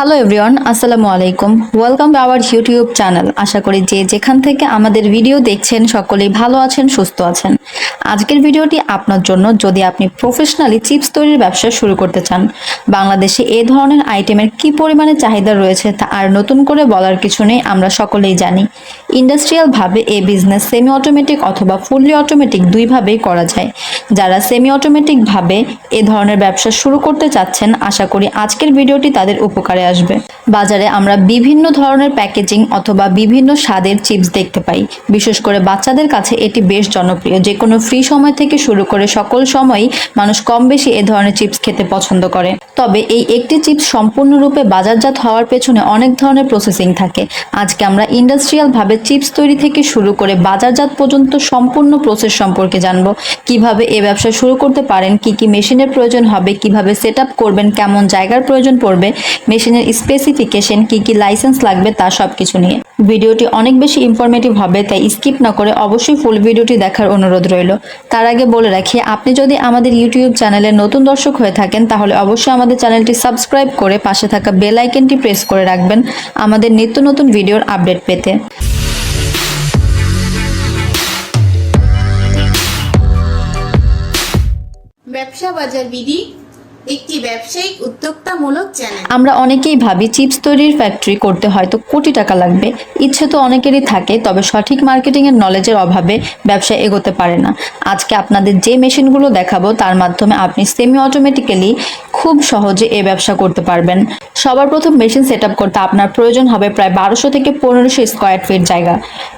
Hello everyone আসসালামু আলাইকুম welcome to our YouTube channel আশা করি যে যেখান থেকে আমাদের ভিডিও দেখছেন, সকলেই ভালো আছেন, সুস্থ আছেন। আজকের ভিডিওটি আপনার জন্য যদি আপনি প্রফেশনালি চিপস তৈরির ব্যবসা শুরু করতে চান, বাংলাদেশে এ ধরনের আইটেমের কি পরিমাণে চাহিদা রয়েছে তা আর নতুন করে বলার কিছু নেই, আমরা সকলেই জানি। ইন্ডাস্ট্রিয়ালভাবে এ বিজনেস সেমি অটোমেটিক অথবা ফুললি অটোমেটিক দুইভাবেই করা যায়। যারা সেমি অটোমেটিকভাবে এ ধরনের ব্যবসা শুরু করতে চাচ্ছেন, আশা করি আজকের ভিডিওটি তাদের উপকারে আসবে। বাজারে আমরা বিভিন্ন ধরনের প্যাকেজিং অথবা বিভিন্ন স্বাদের চিপস দেখতে পাই। বিশেষ করে বাচ্চাদের কাছে এটি বেশ জনপ্রিয়। যে কোনো ফ্রি সময় থেকে শুরু করে সকল সময়ই মানুষ কম বেশি এ ধরনের চিপস খেতে পছন্দ করে। তবে এই একটি চিপস সম্পূর্ণরূপে বাজারজাত হওয়ার পেছনে অনেক ধরনের প্রসেসিং থাকে। আজকে আমরা ইন্ডাস্ট্রিয়াল ভাবে চিপস তৈরি থেকে শুরু করে বাজারজাত পর্যন্ত সম্পূর্ণ প্রসেস সম্পর্কে জানব। কীভাবে এ ব্যবসা শুরু করতে পারেন? কি কি মেশিনের প্রয়োজন হবে? কীভাবে সেট করবেন? কেমন জায়গার প্রয়োজন পড়বে? মেশিনের স্পেসিফিকেশন কি কি লাইসেন্স লাগবে তা সব কিছু নিয়ে। ভিডিওটি অনেক বেশি ইনফরমেটিভ হবে, তাই স্কিপ না করে অবশ্যই ফুল ভিডিওটি দেখার অনুরোধ রইল। তার আগে বলে রাখি, আপনি যদি আমাদের ইউটিউব চ্যানেলের নতুন দর্শক হয়ে থাকেন, তাহলে অবশ্যই আমাদের চ্যানেলটি সাবস্ক্রাইব করে পাশে থাকা বেল আইকনটি প্রেস করে রাখবেন আমাদের নিত্য নতুন ভিডিওর আপডেট পেতে। ব্যবসা বাজার বিধি একটি ব্যবসায়িক উদ্যোক্তামূলক চ্যানেল। আমরা অনেকেই ভাবি, চিপস তৈরির ফ্যাক্টরি করতে হয়তো কোটি টাকা লাগবে। ইচ্ছে তো অনেকেরই থাকে, তবে সঠিক মার্কেটিং এর নলেজের অভাবে ব্যবসা এগোতে পারে না। আজকে আপনাদের যে মেশিনগুলো দেখাবো, তার মাধ্যমে আপনি সেমি অটোমেটিক্যালি খুব সহজে এই ব্যবসা করতে পারবেন। সবার প্রথম মেশিন সেট করতে আপনার প্রয়োজন হবে প্রায় বারোশো থেকে পনেরোশো স্কোয়ার ফিট জায়গা।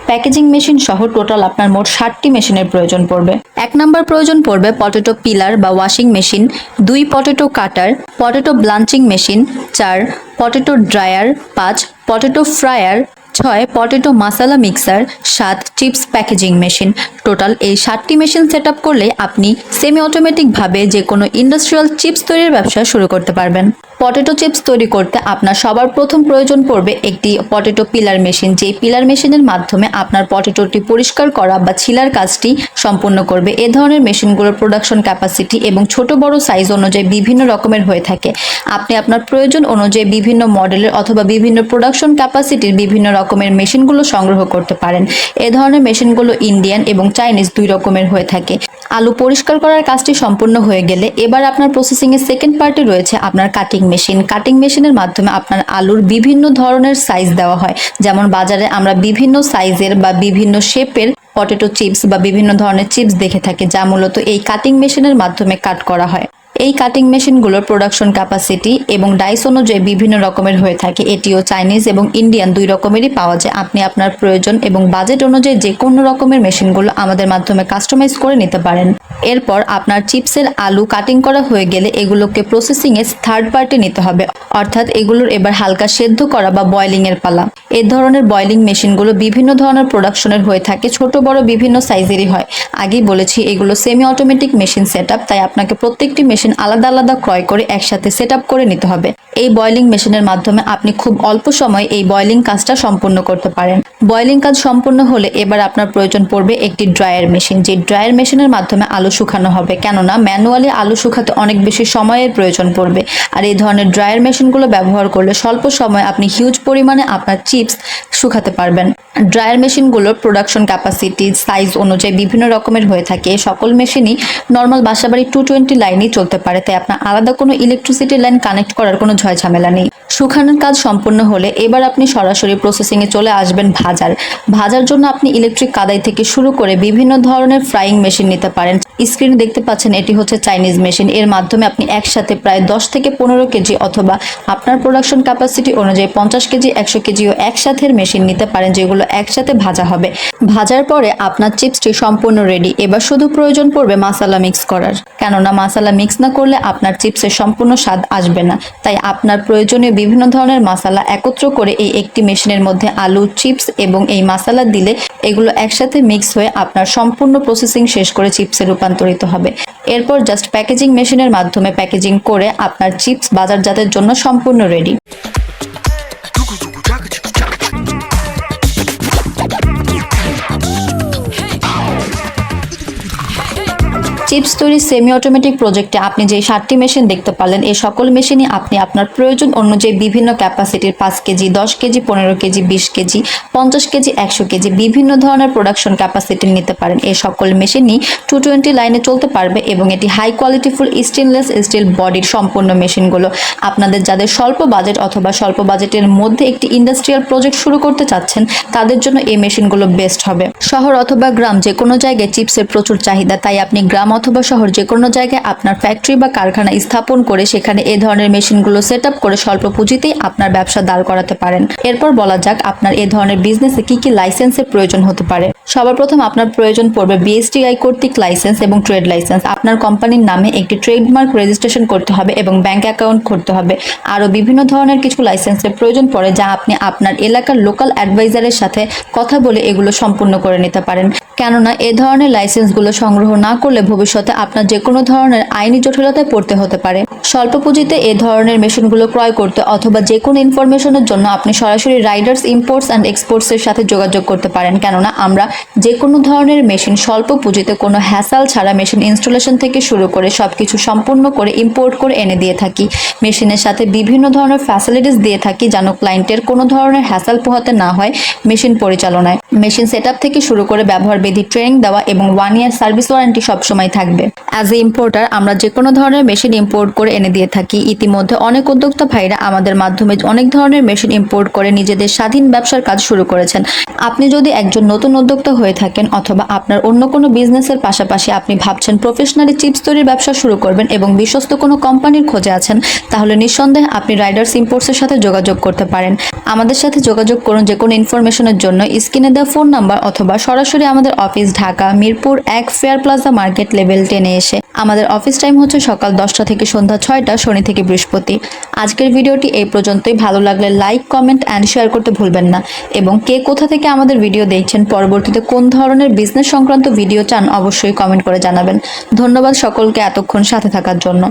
প্যাকেজিং মেশিন সহ টোটাল আপনার মোট ষাটটি মেশিনের প্রয়োজন পড়বে। এক নম্বর প্রয়োজন পড়বে পটেটো পিলার বা ওয়াশিং মেশিন দুই potato cutter, potato blanching machine চার, পটেটো ড্রায়ার পাঁচ, পটেটো ফ্রায়ার ছয়, পটেটো মাসালা মিক্সার সাত, চিপস প্যাকেজিং মেশিন টোটাল এই সাতটি মেশিন সেট করলে আপনি সেমি অটোমেটিকভাবে যে কোনো ইন্ডাস্ট্রিয়াল চিপস তৈরির ব্যবসা শুরু করতে পারবেন। পটেটো চিপস তৈরি করতে আপনার সবার প্রথম প্রয়োজন পড়বে একটি পটেটো পিলার মেশিন যেই পিলার মেশিনের মাধ্যমে আপনার পটেটোটি পরিষ্কার করা বা ছিলার কাজটি সম্পূর্ণ করবে। এ ধরনের মেশিনগুলোর প্রোডাকশন ক্যাপাসিটি এবং ছোট বড় সাইজ অনুযায়ী বিভিন্ন রকমের হয়ে থাকে। আপনি আপনার প্রয়োজন অনুযায়ী বিভিন্ন মডেলের অথবা বিভিন্ন প্রোডাকশন ক্যাপাসিটির বিভিন্ন রকমের মেশিনগুলো সংগ্রহ করতে পারেন। এ ধরনের মেশিনগুলো ইন্ডিয়ান এবং চাইনিজ দুই রকমের হয়ে থাকে। আলু পরিষ্কার করার কাজটি সম্পূর্ণ হয়ে গেলে এবার আপনার প্রসেসিং এর সেকেন্ড পার্টে রয়েছে আপনার কাটিং মেশিন কাটিং মেশিনের মাধ্যমে আপনার আলুর বিভিন্ন ধরনের সাইজ দেওয়া হয়। যেমন বাজারে আমরা বিভিন্ন সাইজের বা বিভিন্ন শেপের পটেটো চিপস বা বিভিন্ন ধরনের চিপস দেখে থাকি, যা মূলত এই কাটিং মেশিনের মাধ্যমে কাট করা হয়। এই কাটিং মেশিনগুলোর প্রোডাকশন ক্যাপাসিটি এবং ডাইস অনুযায়ী বিভিন্ন রকমের হয়ে থাকে। এটিও চাইনিজ এবং ইন্ডিয়ান দুই রকমেরই পাওয়া যায়। আপনি আপনার প্রয়োজন এবং বাজেট অনুযায়ী যে কোনো রকমের মেশিনগুলো আমাদের মাধ্যমে কাস্টমাইজ করে নিতে পারেন। এরপর আপনার চিপসের আলু কাটিং করা হয়ে গেলে এগুলোকে প্রসেসিং এ থার্ড পার্টি নিতে হবে। অর্থাৎ এগুলোর এবার হালকা সেদ্ধ করা বা বয়লিং এর পালা। এ ধরনের বয়লিং মেশিনগুলো বিভিন্ন ধরনের প্রোডাকশনের হয়ে থাকে। ছোট বড় বিভিন্ন সাইজেরই হয়। আগেই বলেছি, এগুলো সেমি অটোমেটিক মেশিন সেট তাই আপনাকে প্রত্যেকটি মেশিন আলাদা আলাদা ক্রয় করে একসাথে সেট করে নিতে হবে। এই বয়লিং মেশিনের মাধ্যমে আপনি খুব অল্প সময়ে এই বয়লিং কাজটা সম্পূর্ণ করতে পারেন। বয়লিং কাজ সম্পূর্ণ হলে এবার আপনার প্রয়োজন পড়বে একটি ড্রায়ার মেশিন যে ড্রায়ার মেশিনের মাধ্যমে আলু শুকানো হবে, কেননা ম্যানুয়ালি আলু শুকাতে অনেক বেশি সময়ের প্রয়োজন পড়বে। আর এই ধরনের ড্রায়ার মেশিনগুলো ব্যবহার করলে স্বল্প সময়ে আপনি হিউজ পরিমাণে আপনার চিপস শুকাতে পারবেন। ড্রায়ার মেশিনগুলোর প্রোডাকশন ক্যাপাসিটি সাইজ অনুযায়ী বিভিন্ন রকমের হয়ে থাকে। সকল মেশিনই নর্মাল বাসাবাড়ি টু টোয়েন্টি লাইনেই চলতে পারে। তাই আপনার আলাদা কোনো ইলেকট্রিসিটি লাইন কানেক্ট করার কোনো ঝয় ঝামেলা নেই। শুকানোর কাজ সম্পূর্ণ হলে এবার আপনি সরাসরি প্রসেসিংয়ে চলে আসবেন ভাজার। ভাজার জন্য আপনি ইলেকট্রিক কাদাই থেকে শুরু করে বিভিন্ন ধরনের ফ্রাইং মেশিন নিতে পারেন। স্ক্রিনে দেখতে পাচ্ছেন এটি হচ্ছে চাইনিজ মেশিন এর মাধ্যমে আপনি একসাথে প্রায় দশ থেকে পনেরো কেজি অথবা আপনার প্রোডাকশন ক্যাপাসিটি অনুযায়ী পঞ্চাশ কেজি, একশো কেজিও একসাথে মেশিন নিতে পারেন, যেগুলো একসাথে ভাজা হবে। ভাজার পরে আপনার চিপসটি সম্পূর্ণ রেডি এবার শুধু প্রয়োজন পড়বে মাসালা মিক্স করার। কেননা মাসালা মিক্স না করলে আপনার চিপসের সম্পূর্ণ স্বাদ আসবে না। তাই আপনার প্রয়োজনীয় বিভিন্ন ধরনের মশলা একত্র করে এই একটি মেশিনের মধ্যে আলু, চিপস এবং এই মশলা দিলে এগুলো একসাথে মিক্স হয়ে আপনার সম্পূর্ণ প্রসেসিং শেষ করে চিপসে রূপান্তরিত হবে। এরপর জাস্ট প্যাকেজিং মেশিনের মাধ্যমে প্যাকেজিং করে আপনার চিপস বাজারজাতের জন্য সম্পূর্ণ রেডি চিপস তৈরি সেমি অটোমেটিক প্রজেক্টে আপনি যে ষাটটি মেশিন দেখতে পারলেন, এই সকল মেশিনই আপনি আপনার প্রয়োজন অনুযায়ী বিভিন্ন ক্যাপাসিটির পাঁচ কেজি, দশ কেজি, পনেরো কেজি, বিশ কেজি, পঞ্চাশ কেজি, একশো কেজি বিভিন্ন ধরনের প্রোডাকশন ক্যাপাসিটি নিতে পারেন। এই সকল মেশিনই টু টোয়েন্টি লাইনে চলতে পারবে এবং এটি হাই কোয়ালিটিফুল স্টেনলেস স্টিল বডির সম্পূর্ণ মেশিনগুলো আপনাদের যাদের স্বল্প বাজেট অথবা স্বল্প বাজেটের মধ্যে একটি ইন্ডাস্ট্রিয়াল প্রজেক্ট শুরু করতে চাচ্ছেন, তাদের জন্য এই মেশিনগুলো বেস্ট হবে। শহর অথবা গ্রাম যে কোনো জায়গায় চিপসের প্রচুর চাহিদা, তাই আপনি গ্রাম অথবা শহর যে কোনো জায়গায় আপনার ফ্যাক্টরি বা কারখানা স্থাপন করে সেখানে এ ধরনের মেশিনগুলো সেট করে স্বল্প পুঁজিতেই আপনার ব্যবসা দাঁড় করাতে পারেন। এরপর বলা যাক আপনার এই ধরনের বিজনেসে কি কি লাইসেন্সের প্রয়োজন হতে পারে। সবার প্রথম আপনার প্রয়োজন পড়বে বিএসটিআই কর্তৃক লাইসেন্স এবং ট্রেড লাইসেন্স আপনার কোম্পানির নামে একটি ট্রেডমার্ক রেজিস্ট্রেশন করতে হবে এবং ব্যাংক অ্যাকাউন্ট করতে হবে। আরও বিভিন্ন ধরনের কিছু লাইসেন্সের প্রয়োজন পড়ে যা আপনি আপনার এলাকার লোকাল অ্যাডভাইজারের সাথে কথা বলে এগুলো সম্পূর্ণ করে নিতে পারেন। কেননা, এ ধরনের লাইসেন্সগুলো সংগ্রহ না করলে ভবিষ্যতে আপনার যে কোনো ধরনের আইনি জটিলতায় পড়তে হতে পারে। স্বল্প পুঁজিতে এ ধরনের মেশিনগুলো ক্রয় করতে অথবা যে কোনো ইনফরমেশনের জন্য আপনি সরাসরি রাইডার্স ইম্পোর্টস অ্যান্ড এক্সপোর্টসের সাথে যোগাযোগ করতে পারেন। কেননা, আমরা যে কোনো ধরনের মেশিন, স্বল্প পুঁজিতে কোনো হ্যাসাল ছাড়া মেশিন ইনস্টলেশন থেকে শুরু করে সব কিছু সম্পূর্ণ করে ইম্পোর্ট করে এনে দিয়ে থাকি। মেশিনের সাথে বিভিন্ন ধরনের ফ্যাসিলিটিস দিয়ে থাকি যেন ক্লায়েন্টের কোনো ধরনের হ্যাসাল পোহাতে না হয় মেশিন পরিচালনায়। মেশিন সেট থেকে শুরু করে ব্যবহার বিধি ট্রেনিং দেওয়া এবং ওয়ান ইয়ার সার্ভিস ওয়ারেন্টি সবসময় থাকবে। অ্যাজ এ ইম্পোর্টার আমরা যে কোনো ধরনের মেশিন ইম্পোর্ট করে এনে দিয়ে থাকি। ইতিমধ্যে অনেক উদ্যোক্তা ভাইরা আমাদের মাধ্যমে অনেক ধরনের মেশিন ইম্পোর্ট করে নিজেদের স্বাধীন ব্যবসার কাজ শুরু করেছেন। আপনি যদি একজন নতুন উদ্যোক্তা হয়ে থাকেন অথবা আপনার অন্য কোনো বিজনেসের পাশাপাশি আপনি ভাবছেন প্রফেশনালি চিপস তৈরির ব্যবসা শুরু করবেন এবং বিশ্বস্ত কোনো কোম্পানির খোঁজে আছেন, তাহলে নিঃসন্দেহে আপনি রাইডার্স ইম্পোর্টসের সাথে যোগাযোগ করতে পারেন। আমাদের সাথে যোগাযোগ করুন যে কোনো ইনফরমেশনের জন্য। স্ক্রিনে দেওয়া ফোন নাম্বার অথবা সরাসরি আমাদের অফিস ঢাকা, মিরপুর এক ফেয়ার প্লাজা মার্কেট লেভেল টেনে এসে। আমাদের অফিস টাইম হচ্ছে সকাল দশটা থেকে সন্ধ্যা ছয়টা, শনি থেকে বৃহস্পতি। আজকের ভিডিওটি এই পর্যন্তই। ভালো লাগলে লাইক, কমেন্ট অ্যান্ড শেয়ার করতে ভুলবেন না। এবং কে কোথা থেকে আমাদের ভিডিও দেখছেন পরবর্তীতে কোন ধরনের বিজনেস সংক্রান্ত ভিডিও চান অবশ্যই কমেন্ট করে জানাবেন। ধন্যবাদ সকলকে এতক্ষণ সাথে থাকার জন্য।